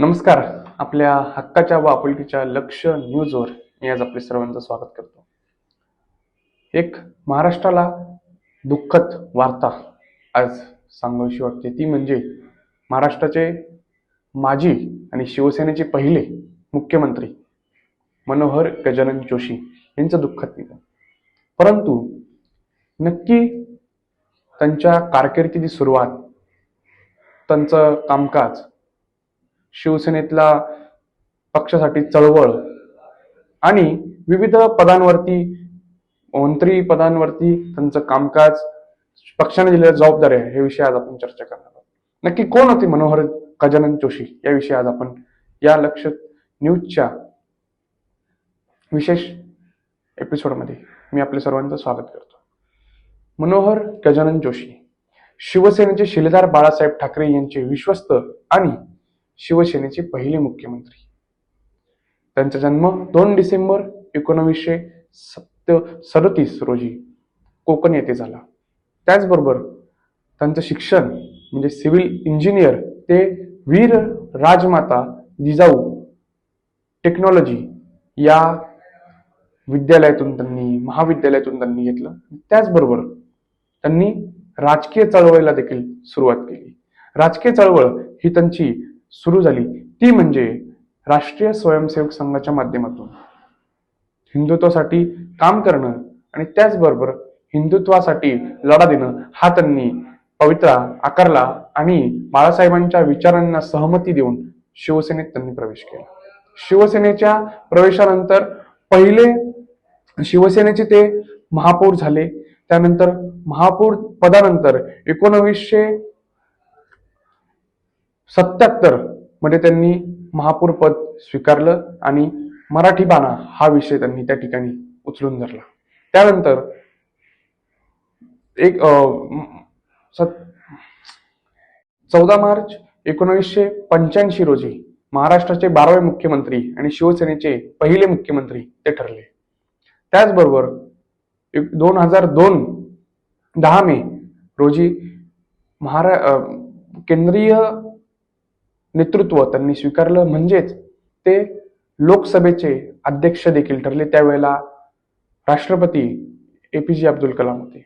नमस्कार. आपल्या हक्काच्या व आपुलकीच्या लक्ष न्यूजवर मी आज आपले सर्वांचं स्वागत करतो. एक महाराष्ट्राला दुःखद वार्ता आज सांगावीशी वाटते. ती म्हणजे महाराष्ट्राचे माजी आणि शिवसेनेचे पहिले मुख्यमंत्री मनोहर गजानन जोशी यांचं दुःखद निधन. परंतु नक्की त्यांच्या कारकिर्दीची सुरुवात त्यांचं कामकाज शिवसेनेतला पक्षासाठी चळवळ आणि विविध पदांवरती मंत्री पदांवरती त्यांचं कामकाज पक्षाने दिलेल्या जबाबदाऱ्या हे विषय आज आपण चर्चा करणार आहोत. नक्की कोण होते मनोहर गजानन जोशी? याविषयी आज आपण या लक्ष न्यूजच्या विशेष एपिसोडमध्ये मी आपल्या सर्वांचं स्वागत करतो. मनोहर गजानन जोशी शिवसेनेचे शिलेदार बाळासाहेब ठाकरे यांचे विश्वस्त आणि शिवसेनेचे पहिले मुख्यमंत्री. त्यांचा जन्म दोन डिसेंबर एकोणवीसशे सत्य सदतीस रोजी कोकण येथे झाला. त्याचबरोबर त्यांचं शिक्षण म्हणजे सिव्हिल इंजिनियर ते वीर राजमाता जिजाऊ टेक्नॉलॉजी या विद्यालयातून त्यांनी महाविद्यालयातून त्यांनी घेतलं. त्याचबरोबर त्यांनी राजकीय चळवळीला देखील सुरुवात केली. राजकीय चळवळ ही त्यांची सुरू झाली. ती म्हणजे राष्ट्रीय स्वयंसेवक संघाच्या माध्यमातून. हिंदुत्वासाठी काम करणं आणि त्याचबरोबर हिंदुत्वासाठी लढा देणं हा त्यांनी पवित्रा आकारला आणि बाळासाहेबांच्या विचारांना सहमती देऊन शिवसेनेत त्यांनी प्रवेश केला. शिवसेनेच्या प्रवेशानंतर पहिले शिवसेनेचे ते महापौर झाले. त्यानंतर महापौर पदानंतर एकोणवीसशे सत्याहत्तरमध्ये त्यांनी महापौर पद स्वीकारलं आणि मराठी बाणा हा विषय त्यांनी त्या ठिकाणी उचलून धरला. त्यानंतर एक चौदा मार्च एकोणीसशे पंच्याऐंशी रोजी महाराष्ट्राचे बारावे मुख्यमंत्री आणि शिवसेनेचे पहिले मुख्यमंत्री ते ठरले. त्याचबरोबर एक दोन हजार दोन दहा मे रोजी महारा केंद्रीय नेतृत्व त्यांनी स्वीकारलं. म्हणजेच ते लोकसभेचे अध्यक्ष देखील ठरले. त्यावेळेला राष्ट्रपती ए पी जे अब्दुल कलाम होते.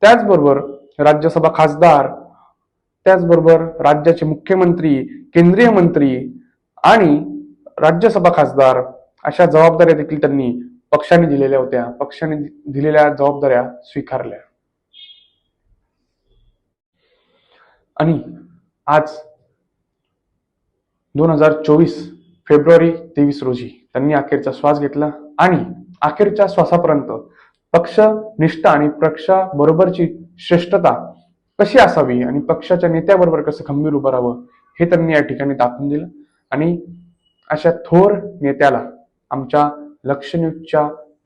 त्याचबरोबर राज्यसभा खासदार त्याचबरोबर राज्याचे मुख्यमंत्री केंद्रीय मंत्री आणि राज्यसभा खासदार अशा जबाबदाऱ्या देखील त्यांनी पक्षाने दिलेल्या होत्या. पक्षाने दिलेल्या जबाबदाऱ्या स्वीकारल्या. आणि आज दोन हजार चोवीस फेब्रुवारी तेवीस रोजी त्यांनी अखेरचा श्वास घेतला आणि अखेरच्या श्वासापर्यंत पक्ष निष्ठा आणि पक्षाबरोबरची श्रेष्ठता कशी असावी आणि पक्षाच्या नेत्याबरोबर कसं खंबीर उभं राहावं हे त्यांनी या ठिकाणी दाखवून दिलं. आणि अशा थोर नेत्याला आमच्या लक्ष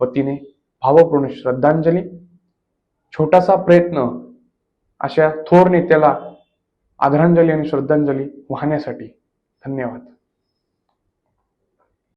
वतीने भावपूर्ण श्रद्धांजली. छोटासा प्रयत्न अशा थोर नेत्याला आदरांजली आणि श्रद्धांजली वाहण्यासाठी धन्यवाद